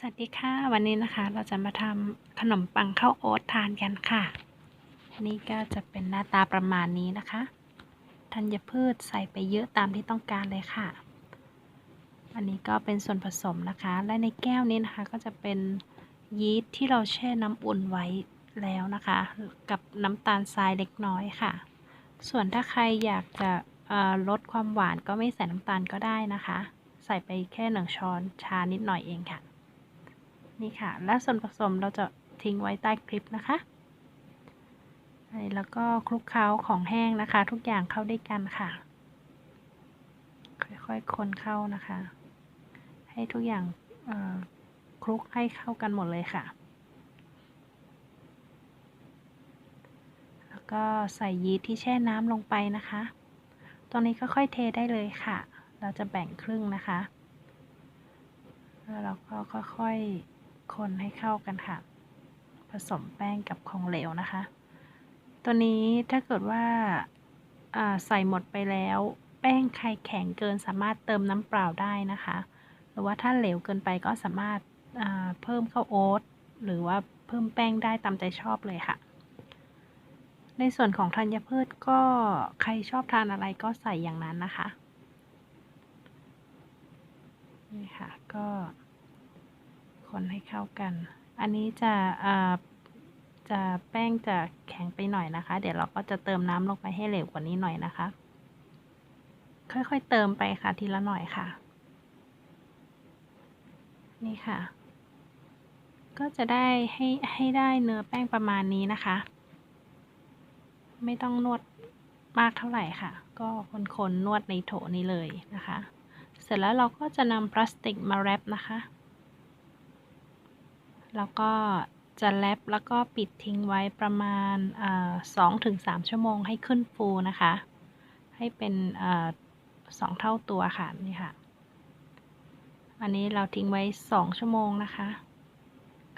สวัสดีค่ะ วันนี้นะคะเราจะมาทำขนมปังข้าวโอ๊ตทานกันค่ะ นี่ก็จะเป็นหน้าตาประมาณนี้นะคะธัญพืชใส่ไปเยอะตามที่ต้องการเลยค่ะ อันนี้ก็เป็นส่วนผสมนะคะ และในแก้วนี้นะคะก็จะเป็นยีสต์ที่เราแช่น้ำอุ่นไว้แล้วนะคะ กับน้ำตาลทรายเล็กน้อยค่ะ ส่วนถ้าใครอยากจะลดความหวานก็ไม่ใส่น้ำตาลก็ได้นะคะ ใส่ไปแค่หนึ่งช้อนชานิดหน่อยเองค่ะ นี่ค่ะ และส่วนผสมเราจะทิ้งไว้ใต้คลิปนะคะแล้วก็คลุกเคล้าของแห้งนะคะ ทุกอย่างเข้าด้วยกันค่ะ ค่อยๆคนเข้านะคะ ให้ทุกอย่างคลุกให้เข้ากันหมดเลยค่ะ แล้วก็ใส่ยีสต์ที่แช่น้ำลงไปนะคะ ตรงนี้ก็ค่อยเทได้เลยค่ะ เราจะแบ่งครึ่งนะคะ แล้วเราก็ค่อยๆ คนให้เข้ากันค่ะ ผสมแป้งกับของเหลวนะคะ ตัวนี้ถ้าเกิดว่าใส่หมดไปแล้ว แป้งใครแข็งเกินสามารถเติมน้ำเปล่าได้นะคะ หรือว่าถ้าเหลวเกินไปก็สามารถเพิ่มข้าวโอ๊ตหรือว่าเพิ่มแป้งได้ตามใจชอบเลยค่ะ ในส่วนของธัญพืชก็ใครชอบทานอะไรก็ใส่อย่างนั้นนะคะนี่ค่ะก็ คนให้เข้ากัน อันนี้จะจะแป้งจะแข็งไปหน่อยนะคะ เดี๋ยวเราก็จะเติมน้ำลงไปให้เหลวกว่านี้หน่อยนะคะ ค่อยๆเติมไปค่ะทีละหน่อยค่ะ นี่ค่ะ ก็จะได้ให้ให้ได้เนื้อแป้งประมาณนี้นะคะ ไม่ต้องนวดมากเท่าไหร่ค่ะ ก็คนๆนวดในโถนี้เลยนะคะ เสร็จแล้วเราก็จะนำพลาสติกมาแรปนะคะ แล้วก็จะแรปแล้วก็ปิดทิ้งไว้ประมาณสองถึงสามชั่วโมงให้ขึ้นฟูนะคะ ให้เป็นสองเท่าตัวค่ะนี่ค่ะ อันนี้เราทิ้งไว้สองชั่วโมงนะคะ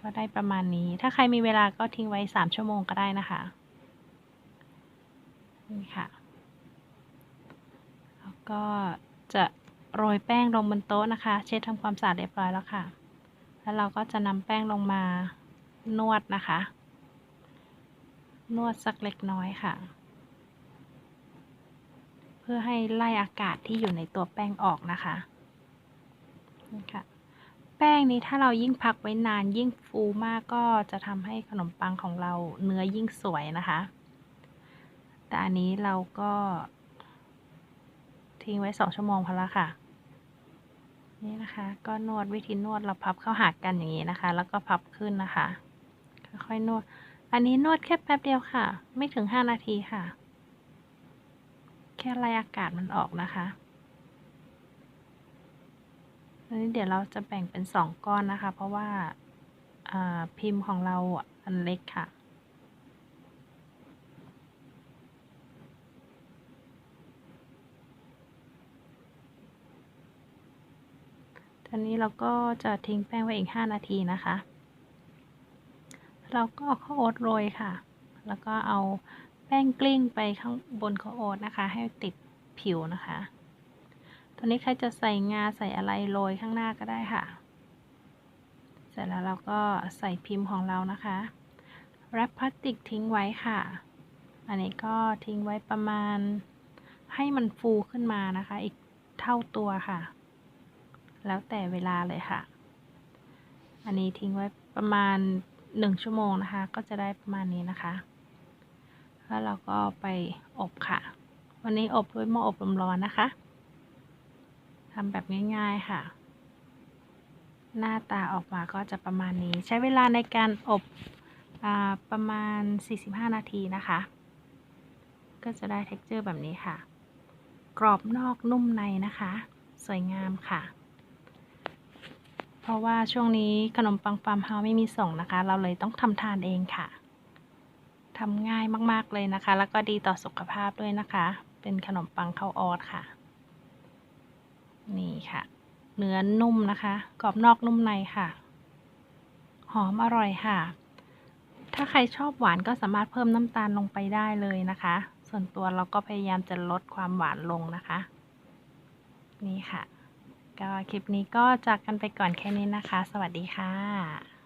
ก็ได้ประมาณนี้ ถ้าใครมีเวลาก็ทิ้งไว้สามชั่วโมงก็ได้นะคะนี่ค่ะ แล้วก็จะโรยแป้งลงบนโต๊ะนะคะ เช็ดทำความสะอาดเรียบร้อยแล้วค่ะ แล้วเราก็จะนำแป้งลงมานวดนะคะ นวดสักเล็กน้อยค่ะ เพื่อให้ไล่อากาศที่อยู่ในตัวแป้งออกนะคะนี่ค่ะแป้งนี้ถ้าเรายิ่งพักไว้นานยิ่งฟูมากก็จะทำให้ขนมปังของเราเนื้อยิ่งสวยนะคะ แต่อันนี้เราก็ ทิ้งไว้สองชั่วโมงพอละค่ะ นี่นะคะ ก็นวดวิธีนวดเราพับเข้าหากันอย่างนี้นะคะ แล้วก็พับขึ้นนะคะ ค่อยๆนวด อันนี้นวดแค่แป๊บเดียวค่ะ ไม่ถึงห้านาทีค่ะ แค่ไล่อากาศมันออกนะคะอันนี้เดี๋ยวเราจะแบ่งเป็นสองก้อนนะคะ เพราะว่าพิมพ์ของเราอันเล็กค่ะ ตอนนี้เราก็จะทิ้งแป้งไว้อีก 5 นาทีนะคะ เราก็เอาข้าวโอ๊ตโรยค่ะ แล้วก็เอาแป้งกลิ้งไปข้างบนข้าวโอ๊ตนะคะ ให้ติดผิวนะคะ ตอนนี้ใครจะใส่งาใส่อะไรโรยข้างหน้าก็ได้ค่ะ เสร็จแล้วเราก็ใส่พิมพ์ของเรานะคะแรปพลาสติกทิ้งไว้ค่ะ อันนี้ก็ทิ้งไว้ประมาณให้มันฟูขึ้นมานะคะ อีกเท่าตัวค่ะ แล้วแต่เวลาเลยค่ะ อันนี้ทิ้งไว้ประมาณหนึ่งชั่วโมงนะคะ ก็จะได้ประมาณนี้นะคะ แล้วเราก็ไปอบค่ะ วันนี้อบด้วยหม้ออบลมร้อนนะคะทำแบบง่าย ๆค่ะ หน้าตาออกมาก็จะประมาณนี้ ใช้เวลาในการอบอประมาณ 45 นาทีนะคะ ก็จะได้เท็กเจอร์แบบนี้ค่ะ กรอบนอกนุ่มในนะคะ สวยงามค่ะ ราะว่าช่วงนี้ขนมปังฟาร์มเฮาไม่มีส่งนะคะ เราเลยต้องทำทานเองค่ะทำง่ายมากๆเลยนะคะ แล้วก็ดีต่อสุขภาพด้วยนะคะ เป็นขนมปังข้าวออดค่ะ นี่ค่ะ เนื้อนุ่มนะคะ กรอบนอกนุ่มในค่ะ หอมอร่อยค่ะ ถ้าใครชอบหวานก็สามารถเพิ่มน้ำตาลลงไปได้เลยนะคะ ส่วนตัวเราก็พยายามจะลดความหวานลงนะคะ นี่ค่ะ ก็คลิปนี้ก็จากกันไปก่อนแค่นี้นะคะ สวัสดีค่ะ